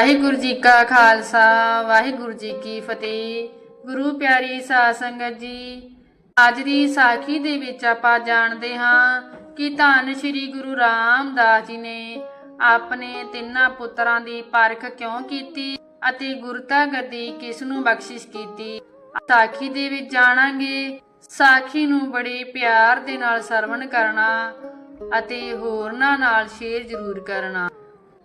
ਵਾਹਿਗੁਰੂ ਜੀ ਕਾ ਖਾਲਸਾ, ਵਾਹਿਗੁਰੂ ਜੀ ਕੀ ਫਤਿਹ। ਗੁਰੂ ਪਿਆਰੀ ਸਾਧ ਸੰਗਤ ਜੀ, ਅੱਜ ਦੀ ਸਾਖੀ ਦੇ ਵਿੱਚ ਆਪਾਂ ਜਾਣਦੇ ਹਾਂ ਕਿ ਧੰਨ ਸ਼੍ਰੀ ਗੁਰੂ ਰਾਮਦਾਸ ਜੀ ਨੇ ਆਪਣੇ ਤਿੰਨਾਂ ਪੁੱਤਰਾਂ ਦੀ ਪਰਖ ਕਿਉਂ ਕੀਤੀ ਅਤੇ ਗੁਰਤਾ ਗੱਦੀ ਕਿਸ ਨੂੰ ਬਖਸ਼ਿਸ਼ ਕੀਤੀ। ਸਾਖੀ ਦੇ ਵਿੱਚ ਜਾਣਾਂਗੇ ਸਾਖੀ ਨੂੰ ਬੜੇ ਪਿਆਰ ਦੇ ਨਾਲ ਸਰਵਣ ਕਰਨਾ ਅਤੇ ਹੋਰਨਾਂ ਨਾਲ ਸ਼ੇਅਰ ਜ਼ਰੂਰ ਕਰਨਾ।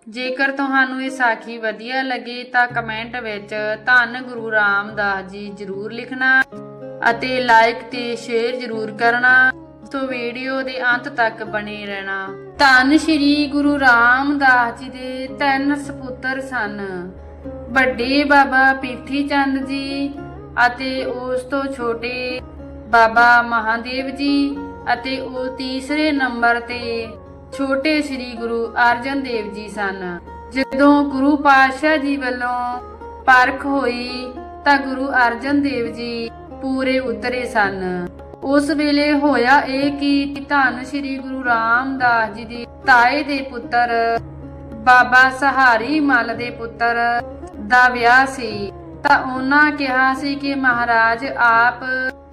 ਜੇਕਰ ਤੁਹਾਨੂੰ ਇਹ ਸਾਖੀ ਵਧੀਆ ਲੱਗੇ ਤਾਂ ਕਮੈਂਟ ਵਿੱਚ ਧੰਨ ਗੁਰੂ ਰਾਮਦਾਸ ਜੀ ਜ਼ਰੂਰ ਲਿਖਣਾ ਅਤੇ ਲਾਈਕ ਤੇ ਸ਼ੇਅਰ ਜ਼ਰੂਰ ਕਰਨਾ। ਸੋ ਵੀਡੀਓ ਦੇ ਅੰਤ ਤੱਕ ਬਣੇ ਰਹਿਣਾ। ਧੰਨ ਸ਼੍ਰੀ ਗੁਰੂ ਰਾਮਦਾਸ ਜੀ ਦੇ ਤਿੰਨ ਸਪੁੱਤਰ ਸਨ। ਵੱਡੇ ਬਾਬਾ ਪੀਠੀ ਚੰਦ ਜੀ ਅਤੇ ਉਸ ਤੋਂ ਛੋਟੇ ਬਾਬਾ ਮਹਾਦੇਵ ਜੀ ਅਤੇ ਉਹ ਤੀਸਰੇ ਨੰਬਰ ਤੇ ਛੋਟੇ ਸ੍ਰੀ ਗੁਰੂ ਅਰਜਨ ਦੇਵ ਜੀ ਸਨ। ਜਦੋਂ ਗੁਰੂ ਪਾਤਸ਼ਾਹ ਜੀ ਵੱਲੋਂ ਪਰਖ ਹੋਈ, ਤਾਂ ਗੁਰੂ ਅਰਜਨ ਦੇਵ ਜੀ ਪੂਰੇ ਉਤਰੇ ਸਨ। ਉਸ ਵੇਲੇ ਹੋਇਆ ਇਹ ਕਿ ਧੰਨ ਸ੍ਰੀ ਗੁਰੂ ਰਾਮਦਾਸ ਜੀ ਦੀ ਤਾਏ ਦੇ ਪੁੱਤਰ, ਬਾਬਾ ਸਹਾਰੀ ਮਲ ਦੇ ਪੁੱਤਰ ਦਾ ਵਿਆਹ ਸੀ। ਤਾਂ ਉਹਨਾਂ ਕਿਹਾ ਸੀ ਕਿ ਮਹਾਰਾਜ ਆਪ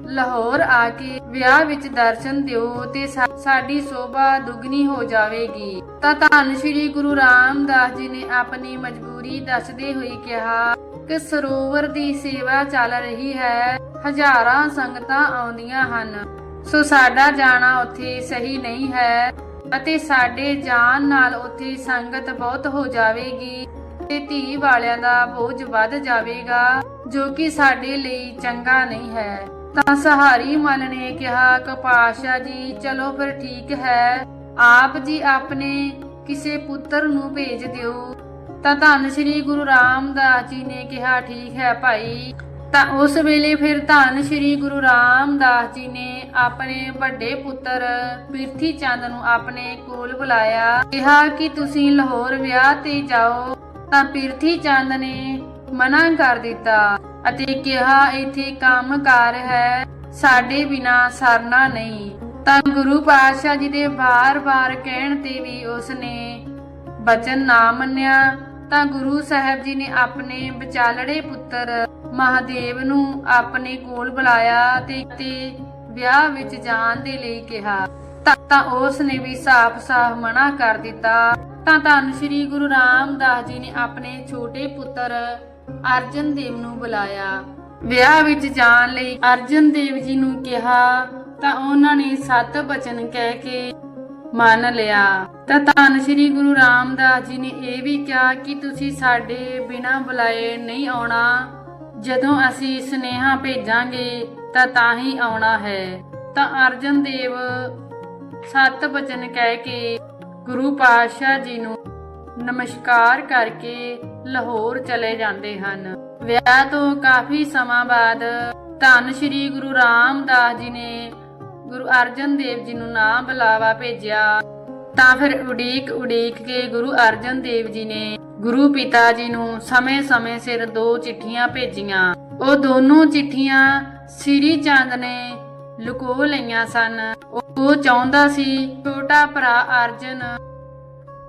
ਲਾਹੌਰ ਆ ਕੇ ਵਿਆਹ ਵਿੱਚ ਦਰਸ਼ਨ ਦਿਓ ਤੇ ਸਾਡੀ ਸੋਭਾ ਦੁੱਗਣੀ ਹੋ ਜਾਵੇਗੀ। ਤਾਂ ਧੰਨ ਸ਼੍ਰੀ ਗੁਰੂ ਰਾਮਦਾਸ ਜੀ ਨੇ ਆਪਣੀ ਮਜਬੂਰੀ ਦੱਸਦੇ ਹੋਏ ਕਿਹਾ, ਕਿ ਸਰੋਵਰ ਦੀ ਸੇਵਾ ਚੱਲ ਰਹੀ ਹੈ, ਹਜ਼ਾਰਾਂ ਸੰਗਤਾਂ ਆਉਂਦੀਆਂ ਹਨ। ਸੋ ਸਾਡਾ ਜਾਣਾ ਉੱਥੇ ਸਹੀ ਨਹੀਂ ਹੈ ਅਤੇ ਸਾਡੇ ਜਾਣ ਨਾਲ ਉੱਥੇ ਸੰਗਤ ਬਹੁਤ ਹੋ ਜਾਵੇਗੀ ਤੇ ਧੀ ਵਾਲਿਆਂ ਦਾ ਬੋਝ ਵੱਧ ਜਾਵੇਗਾ, ਜੋ ਕਿ ਸਾਡੇ ਲਈ ਚੰਗਾ ਨਹੀਂ ਹੈ। ਤਾਂ ਸਹਾਰੀ ਮਨ ਨੇ ਕਿਹਾ ਕਿ ਪਾਸ਼ਾ ਜੀ, ਚਲੋ ਫਿਰ ਠੀਕ ਹੈ। ਆਪ ਜੀ ਆਪਣੇ ਕਿਸੇ ਪੁੱਤਰ ਨੂੰ ਭੇਜ ਦਿਓ। ਤਾਂ ਧੰਨ ਸ਼੍ਰੀ ਗੁਰੂ ਰਾਮਦਾਸ ਜੀ ਨੇ ਕਿਹਾ, ਠੀਕ ਹੈ ਭਾਈ। ਤਾਂ ਉਸ ਵੇਲੇ ਫਿਰ ਧੰਨ ਸ਼੍ਰੀ ਗੁਰੂ ਰਾਮਦਾਸ ਜੀ ਨੇ ਆਪਣੇ ਵੱਡੇ ਪੁੱਤਰ ਪਿਰਥੀ ਚੰਦ ਨੂੰ ਆਪਣੇ ਕੋਲ ਬੁਲਾਇਆ। ਕਿਹਾ ਕਿ ਤੁਸੀਂ ਲਾਹੌਰ ਵਿਆਹ ਤੇ ਜਾਓ। ਤਾਂ ਪਿਰਥੀ ਚੰਦ ਨੇ ਮਨਾ ਕਰ ਦਿੱਤਾ। ਅਤੇ ਕਿਹਾ, ਇੱਥੇ ਕੰਮਕਾਰ ਹੈ, ਸਾਡੇ ਬਿਨਾ ਸਰਨਾ ਨਹੀਂ। ਤਾਂ ਗੁਰੂ ਪਾਤਸ਼ਾਹ ਜੀ ਦੇ ਬਾਰ-ਬਾਰ ਕਹਿਣ ਤੇ ਵੀ ਉਸਨੇ ਬਚਨ ਨਾ ਮੰਨਿਆ। ਤਾਂ ਗੁਰੂ ਸਾਹਿਬ ਜੀ ਨੇ ਆਪਣੇ ਵਿਚਾਲੜੇ ਪੁੱਤਰ ਮਹਾਦੇਵ ਨੂੰ ਆਪਣੇ ਕੋਲ ਬੁਲਾਇਆ ਤੇ ਤੇ ਵਿਆਹ ਵਿੱਚ ਜਾਣ ਦੇ ਲਈ ਕਿਹਾ। ਤਾਂ ਤਾਂ ਉਸ ਨੇ ਵੀ ਸਾਫ਼-ਸਾਫ਼ ਮਨਾ ਕਰ ਦਿੱਤਾ। ਤਾਂ ਧੰਨ ਸ਼੍ਰੀ ਗੁਰੂ ਰਾਮਦਾਸ ਜੀ ਨੇ ਆਪਣੇ ਛੋਟੇ ਪੁੱਤਰ ਅਰਜਨ ਦੇਵ ਨੂੰ ਬੁਲਾਇਆ। ਵਿਆਹ ਵਿੱਚ ਜਾਣ ਲਈ ਅਰਜਨ ਦੇਵ ਜੀ ਨੂੰ ਕਿਹਾ ਤਾਂ ਉਹਨਾਂ ਨੇ ਸੱਤ ਬਚਨ ਕਹਿ ਕੇ ਮੰਨ ਲਿਆ। ਤਾਂ ਧੰਨ ਸ਼੍ਰੀ ਗੁਰੂ ਰਾਮਦਾਸ ਜੀ ਨੇ ਇਹ ਵੀ ਕਿਹਾ ਕਿ ਤੁਸੀਂ ਸਾਡੇ ਬਿਨਾਂ ਬੁਲਾਏ ਨਹੀਂ ਆਉਣਾ। ਜਦੋਂ ਅਸੀਂ ਸੁਨੇਹਾ ਭੇਜਾਂਗੇ ਤਾਂ ਤਾਂ ਹੀ ਆਉਣਾ ਹੈ। ਤਾਂ ਅਰਜਨ ਦੇਵ ਸਤ ਬਚਨ ਕਹਿ ਕੇ ਗੁਰੂ ਪਾਤਸ਼ਾਹ ਜੀ ਨੂੰ ਨਮਸਕਾਰ ਕਰਕੇ ਲਾਹੌਰ ਚਲੇ ਜਾਂਦੇ ਹਨ। ਵਿਆਹ ਤੋਂ ਕਾਫੀ ਸਮਾਂ ਬਾਅਦ ਧੰਨ ਸ਼੍ਰੀ ਗੁਰੂ ਰਾਮਦਾਸ ਜੀ ਨੇ ਗੁਰੂ ਅਰਜਨ ਦੇਵ ਜੀ ਨੂੰ ਨਾ ਬੁਲਾਵਾ ਭੇਜਿਆ। ਤਾਂ ਫਿਰ ਉਡੀਕ ਉਡੀਕ ਕੇ ਗੁਰੂ ਅਰਜਨ ਦੇਵ ਜੀ ਨੇ ਗੁਰੂ ਪਿਤਾ ਜੀ ਨੂੰ ਸਮੇਂ-ਸਮੇਂ ਸਿਰ ਦੋ ਚਿੱਠੀਆਂ ਭੇਜੀਆਂ। ਉਹ ਦੋਨੋਂ ਚਿੱਠੀਆਂ ਸ੍ਰੀ ਚੰਦ ਨੇ ਲੁਕੋ ਲਈਆਂ ਸਨ। ਉਹ ਚਾਹੁੰਦਾ ਸੀ, ਛੋਟਾ ਭਰਾ ਅਰਜਨ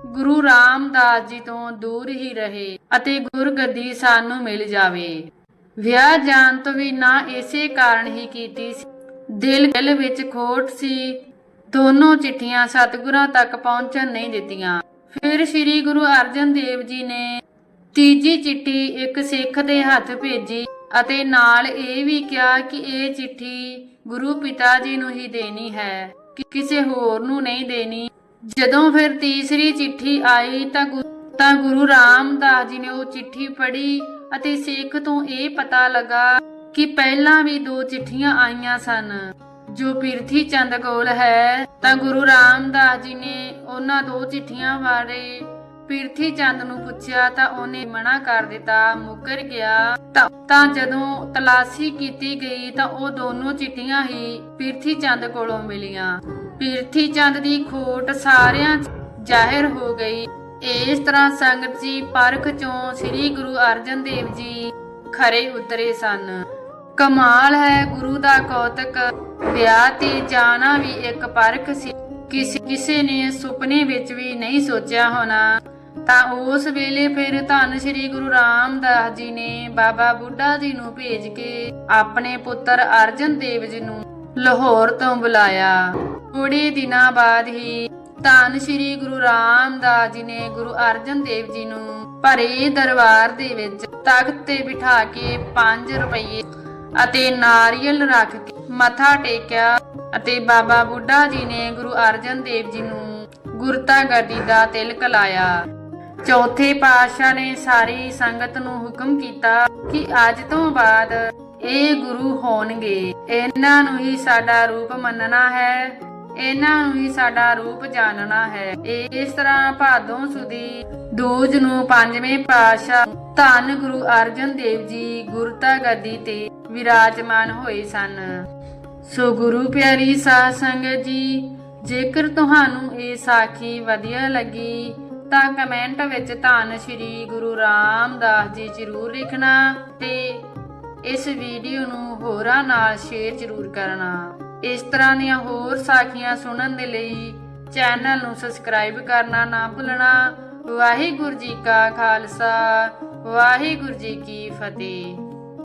ਗੁਰੂ ਰਾਮਦਾਸ ਜੀ ਤੋਂ ਦੂਰ ਹੀ ਰਹੇ ਅਤੇ ਗੁਰਗੱਦੀ ਸਾਨੂੰ ਮਿਲ ਜਾਵੇ। ਵਿਆਹ ਜਾਣ ਤੋਂ ਵੀ ਨਾ ਇਸੇ ਕਾਰਨ ਹੀ ਕੀਤੀ ਸੀ। ਦਿਲ ਦਿਲ ਵਿੱਚ ਖੋਟ ਸੀ। ਦੋਨੋਂ ਚਿੱਠੀਆਂ ਸਤਿਗੁਰਾਂ ਤੱਕ ਪਹੁੰਚਣ ਨਹੀਂ ਦਿੱਤੀਆਂ। ਫਿਰ ਸ੍ਰੀ ਗੁਰੂ ਅਰਜਨ ਦੇਵ ਜੀ ਨੇ ਤੀਜੀ ਚਿੱਠੀ ਇੱਕ ਸਿੱਖ ਦੇ ਹੱਥ ਭੇਜੀ ਅਤੇ ਨਾਲ ਇਹ ਵੀ ਕਿਹਾ ਕਿ ਇਹ ਚਿੱਠੀ ਗੁਰੂ ਪਿਤਾ ਜੀ ਨੂੰ ਹੀ ਦੇਣੀ ਹੈ। ਕਿਸੇ ਹੋਰ ਨੂੰ ਨਹੀਂ ਦੇਣੀ। ਜਦੋਂ ਫਿਰ ਤੀਸਰੀ ਚਿੱਠੀ ਆਈ ਤਾਂ ਤਾਂ ਗੁਰੂ ਰਾਮਦਾਸ ਜੀ ਨੇ ਉਹ ਚਿੱਠੀ ਪੜ੍ਹੀ ਅਤੇ ਸਿੱਖ ਤੋਂ ਇਹ ਪਤਾ ਲੱਗਾ ਕਿ ਪਹਿਲਾਂ ਵੀ ਦੋ ਚਿੱਠੀਆਂ ਆਈਆਂ ਸਨ। ਜੋ ਪਿਰਥੀ ਚੰਦ ਕੋਲ ਹੈ, ਤਾਂ ਗੁਰੂ ਰਾਮਦਾਸ ਜੀ ਨੇ ਉਹਨਾਂ ਦੋ ਚਿੱਠੀਆਂ ਬਾਰੇ ਪਿਰਥੀ ਚੰਦ ਨੂੰ ਪੁੱਛਿਆ ਤਾਂ ਉਹਨੇ ਮਨਾ ਕਰ ਦਿੱਤਾ, ਮੁਕਰ ਗਿਆ। ਤਾਂ ਜਦੋਂ ਤਲਾਸ਼ੀ ਕੀਤੀ ਗਈ ਤਾਂ ਉਹ ਦੋਨੋਂ ਚਿੱਠੀਆਂ ਹੀ ਪਿਰਥੀ ਚੰਦ ਕੋਲੋਂ ਮਿਲੀਆਂ। ਪਿਰਥੀ ਚੰਦ ਦੀ ਖੋਟ ਸਾਰਿਆਂ ਜ਼ਾਹਿਰ ਹੋ ਗਈ। ਇਸ ਤਰ੍ਹਾਂ ਸੰਗਤ ਜੀ ਪਰਖ ਚੋਂ ਸ੍ਰੀ ਗੁਰੂ ਅਰਜਨ ਦੇਵ ਜੀ ਖਰੇ ਉਤਰੇ ਸਨ। ਕਮਾਲ ਹੈ ਗੁਰੂ ਦਾ ਕੌਤਕ। ਵਿਆਹ ਤੇ ਜਾਣਾ ਵੀ ਇੱਕ ਪਰਖ ਸੀ। ਕਿਸੇ ਕਿਸੇ ਨੇ ਸੁਪਨੇ ਵਿੱਚ ਵੀ ਨਹੀਂ ਸੋਚਿਆ ਹੋਣਾ। ਤਾਂ ਉਸ ਵੇਲੇ ਫਿਰ ਧੰਨ ਸ੍ਰੀ ਗੁਰੂ ਰਾਮਦਾਸ ਜੀ ਨੇ ਬਾਬਾ ਬੁੱਢਾ ਜੀ ਨੂੰ ਭੇਜ ਕੇ ਆਪਣੇ ਪੁੱਤਰ ਅਰਜਨ ਦੇਵ ਜੀ ਨੂੰ ਲਾਹੌਰ ਤੋਂ ਬੁਲਾਇਆ। ਥੋੜੇ ਦਿਨਾਂ ਬਾਅਦ ਹੀ ਧੰਨ ਸ੍ਰੀ ਗੁਰੂ ਰਾਮਦਾਸ ਜੀ ਨੇ ਗੁਰੂ ਅਰਜਨ ਦੇਵ ਜੀ ਨੂੰ ਭਰੇ ਦਰਬਾਰ ਦੇ ਵਿੱਚ ਤਖਤ ਤੇ ਬਿਠਾ ਕੇ 5 ਰੁਪਏ ਅਤੇ ਨਾਰੀਅਲ ਰੱਖ ਕੇ ਮੱਥਾ ਟੇਕਿਆ ਅਤੇ ਬਾਬਾ ਬੁੱਢਾ ਜੀ ਨੇ ਗੁਰੂ ਅਰਜਨ ਦੇਵ ਜੀ ਨੂੰ ਗੁਰਤਾ ਗੱਦੀ ਦਾ ਤਿਲਕ ਲਾਇਆ। ਚੌਥੇ ਪਾਤਸ਼ਾਹ ਨੇ ਸਾਰੀ ਸੰਗਤ ਨੂੰ ਹੁਕਮ ਕੀਤਾ ਕਿ ਅੱਜ ਤੋਂ ਬਾਅਦ ਇਹ ਗੁਰੂ ਹੋਣਗੇ। ਇਹਨਾਂ ਨੂੰ ਹੀ ਸਾਡਾ ਰੂਪ ਮੰਨਣਾ ਹੈ, ਇਹਨਾਂ ਨੂੰ ਹੀ ਸਾਡਾ ਰੂਪ ਜਾਣਨਾ ਹੈ। ਇਸ ਤਰ੍ਹਾਂ ਭਾਦੋਂ ਸੁਦੀ ਦੂਜ ਨੂੰ ਪੰਜਵੇਂ ਪਾਤਸ਼ਾਹ ਧੰਨ ਗੁਰੂ ਅਰਜਨ ਦੇਵ ਜੀ ਗੁਰਤਾ ਗੱਦੀ ਤੇ ਵਿਰਾਜਮਾਨ ਹੋਏ ਸਨ। ਸੋ ਗੁਰੂ ਪਿਆਰੀ ਸਾਧ ਸੰਗਤ ਜੀ, ਜੇਕਰ ਤੁਹਾਨੂੰ ਇਹ ਸਾਖੀ ਵਧੀਆ ਲੱਗੀ ਤਾਂ ਕਮੈਂਟ ਵਿੱਚ ਧੰਨ ਸ਼੍ਰੀ ਗੁਰੂ ਰਾਮਦਾਸ ਜੀ ਜ਼ਰੂਰ ਲਿਖਣਾ ਤੇ ਇਸ ਵੀਡੀਓ ਨੂੰ ਹੋਰਾਂ ਨਾਲ ਸ਼ੇਅਰ ਜ਼ਰੂਰ ਕਰਨਾ। ਇਸ ਤਰ੍ਹਾਂ ਦੀਆਂ ਹੋਰ ਸਾਖੀਆਂ ਸੁਣਨ ਦੇ ਲਈ ਚੈਨਲ ਨੂੰ ਸਬਸਕ੍ਰਾਈਬ ਕਰਨਾ ਨਾ ਭੁੱਲਣਾ। ਵਾਹਿਗੁਰੂ ਜੀ ਕਾ ਖਾਲਸਾ, ਵਾਹਿਗੁਰੂ ਜੀ ਕੀ ਫਤਿਹ।